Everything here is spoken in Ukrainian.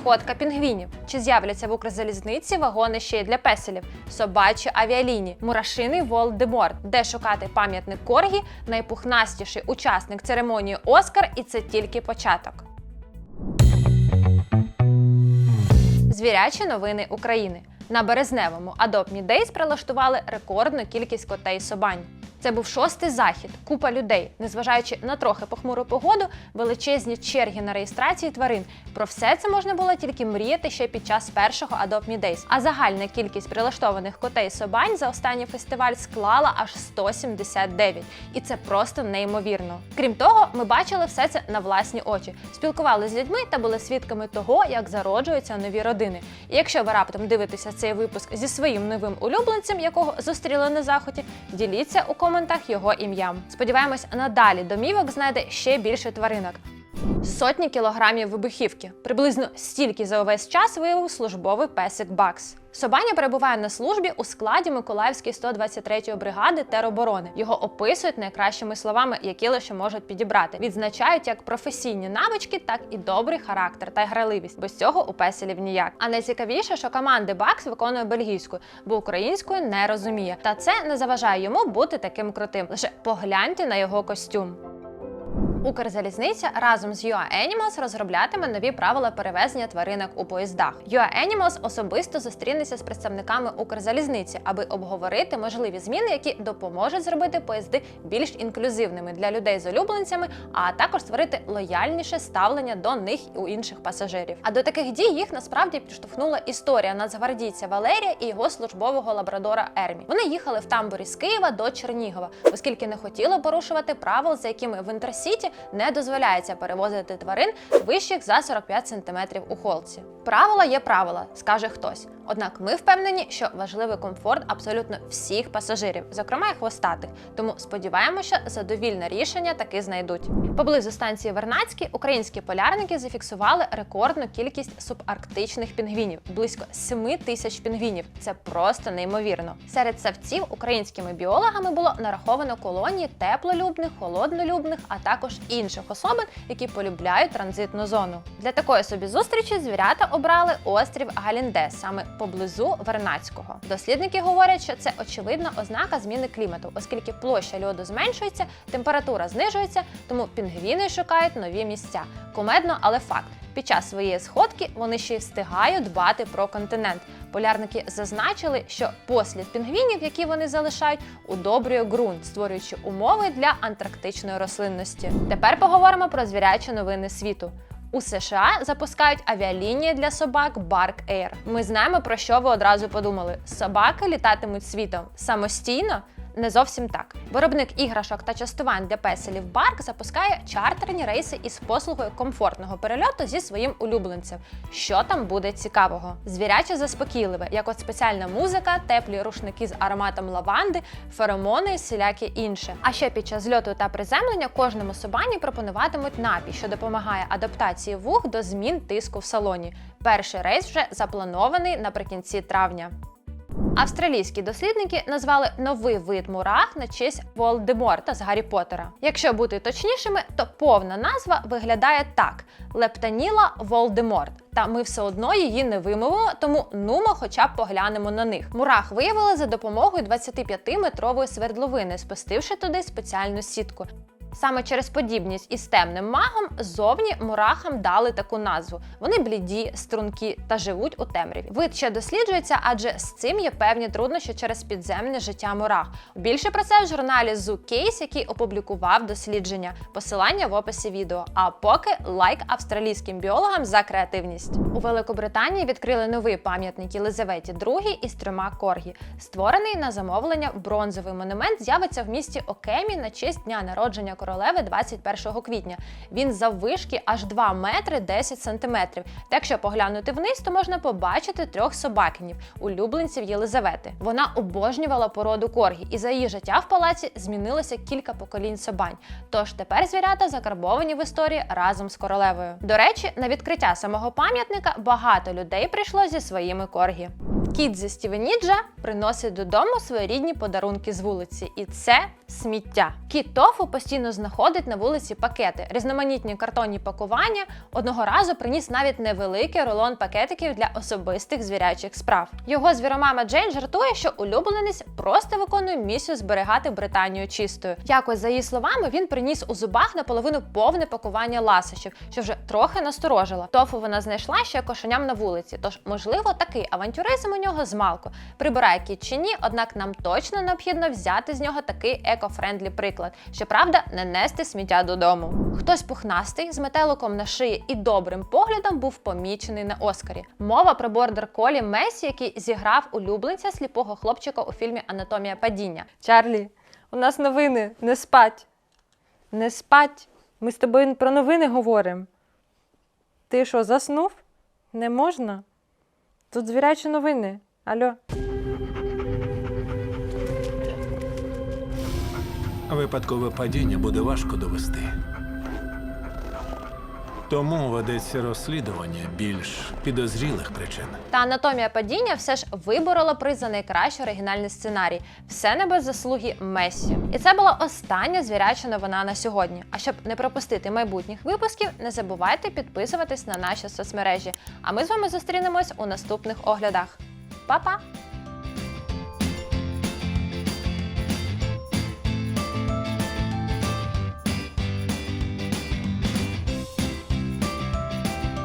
сходка пінгвінів. Чи з'являться в Укрзалізниці вагони ще й для песелів, собачі авіалінії, мурашиний Волдеморт, де шукати пам'ятник Коргі, найпухнастіший учасник церемонії Оскар, і це тільки початок. Звірячі новини України. На березневому Adopt Me Days прилаштували рекордну кількість котей собань. Це був шостий захід, купа людей. Незважаючи на трохи похмуру погоду, величезні черги на реєстрації тварин. Про все це можна було тільки мріяти ще під час першого Adopt Me Days. А загальна кількість прилаштованих котей собань за останній фестиваль склала аж 179. І це просто неймовірно. Крім того, ми бачили все це на власні очі, спілкувалися з людьми та були свідками того, як зароджуються нові родини. І якщо ви раптом дивитеся цей випуск зі своїм новим улюбленцем, якого зустріли на заході, діліться у коментах його ім'ям. Сподіваємось, надалі домівок знайде ще більше тваринок. Сотні кілограмів вибухівки. Приблизно стільки за увесь час виявив службовий песик Бакс. Собаня перебуває на службі у складі Миколаївської 123-ї бригади тероборони. Його описують найкращими словами, які лише можуть підібрати. Відзначають як професійні навички, так і добрий характер та граливість. Без цього у песелів ніяк. А найцікавіше, що команди Бакс виконує бельгійською, бо українською не розуміє. Та це не заважає йому бути таким крутим. Лише погляньте на його костюм. Укрзалізниця разом з UA Animals розроблятиме нові правила перевезення тваринок у поїздах. UA Animals особисто зустрінеться з представниками Укрзалізниці, аби обговорити можливі зміни, які допоможуть зробити поїзди більш інклюзивними для людей з улюбленцями, а також створити лояльніше ставлення до них і у інших пасажирів. А до таких дій їх насправді підштовхнула історія нацгвардійця Валерія і його службового лабрадора Ермі. Вони їхали в тамбурі з Києва до Чернігова, оскільки не хотіли порушувати правил, за якими в інтерсіті не дозволяється перевозити тварин вищих за 45 см у холці. Правила є правила, скаже хтось. Однак ми впевнені, що важливий комфорт абсолютно всіх пасажирів, зокрема й хвостатих. Тому сподіваємося, задовільне рішення таки знайдуть. Поблизу станції Вернацький українські полярники зафіксували рекордну кількість субарктичних пінгвінів близько 7 тисяч пінгвінів. Це просто неймовірно. Серед савців українськими біологами було нараховано колонії теплолюбних, холоднолюбних, а також інших особин, які полюбляють транзитну зону. Для такої собі зустрічі звірята обрали острів Галіндес, саме поблизу Вернацького. Дослідники говорять, що це очевидна ознака зміни клімату, оскільки площа льоду зменшується, температура знижується, тому пінгвіни шукають нові місця. Кумедно, але факт. Під час своєї сходки вони ще й встигають дбати про континент. Полярники зазначили, що послід пінгвінів, які вони залишають, удобрює ґрунт, створюючи умови для антарктичної рослинності. Тепер поговоримо про звірячі новини світу. У США запускають авіалінії для собак Bark Air. Ми знаємо, про що ви одразу подумали: собаки літатимуть світом самостійно. Не зовсім так. Виробник іграшок та частувань для песелів Барк запускає чартерні рейси із послугою комфортного перельоту зі своїм улюбленцем. Що там буде цікавого? Звіряче заспокійливе, як от спеціальна музика, теплі рушники з ароматом лаванди, феромони і інше. А ще під час зльоту та приземлення кожному собані пропонуватимуть напій, що допомагає адаптації вух до змін тиску в салоні. Перший рейс вже запланований наприкінці травня. Австралійські дослідники назвали новий вид мурах на честь Волдеморта з Гаррі Поттера. Якщо бути точнішими, то повна назва виглядає так: Лептаніла Волдеморт. Та ми все одно її не вимовимо, тому нумо хоча б поглянемо на них. Мурах виявили за допомогою 25-метрової свердловини, спустивши туди спеціальну сітку. Саме через подібність із темним магом зовні мурахам дали таку назву. Вони бліді, стрункі та живуть у темряві. Вид ще досліджується, адже з цим є певні труднощі через підземне життя мурах. Більше про це в журналі Zoo Case, який опублікував дослідження. Посилання в описі відео. А поки лайк австралійським біологам за креативність. У Великобританії відкрили новий пам'ятник Єлизаветі II із трьома коргі. Створений на замовлення бронзовий монумент з'явиться в місті Окемі на честь дня народження королеви 21 квітня. Він заввишки аж 2 метри 10 сантиметрів. Та якщо поглянути вниз, то можна побачити трьох собакинів, улюбленців Єлизавети. Вона обожнювала породу коргі, і за її життя в палаці змінилося кілька поколінь собань. Тож тепер звірята закарбовані в історії разом з королевою. До речі, на відкриття самого пам'ятника багато людей прийшло зі своїми коргі. Кіт зі Стівеніджа приносить додому своєрідні подарунки з вулиці, і це сміття. Кіт Тофу постійно знаходить на вулиці пакети, різноманітні картонні пакування. Одного разу приніс навіть невеликий рулон пакетиків для особистих звірячих справ. Його звіромама Джейн жартує, що улюбленець просто виконує місію зберігати Британію чистою. Якось за її словами, він приніс у зубах наполовину повне пакування ласощів, що вже трохи насторожило. Тофу вона знайшла ще кошеням на вулиці, тож можливо такий авантюризм нього змалку. Прибирає кіт чи ні, однак нам точно необхідно взяти з нього такий еко-френдлі приклад. Щоправда, не нести сміття додому. Хтось пухнастий з метеликом на шиї і добрим поглядом був помічений на Оскарі. Мова про бордер колі Месі, який зіграв улюбленця сліпого хлопчика у фільмі Анатомія падіння. Чарлі, у нас новини, не спать. Не спать. Ми з тобою про новини говоримо. Ти що, заснув? Не можна? Тут звірячі новини. Алло. Випадкове падіння буде важко довести. Тому ведеться розслідування більш підозрілих причин. Та анатомія падіння все ж виборола приз за найкращий оригінальний сценарій. Все не без заслуги Месі. І це була остання звіряча новина на сьогодні. А щоб не пропустити майбутніх випусків, не забувайте підписуватись на наші соцмережі. А ми з вами зустрінемось у наступних оглядах. Па-па!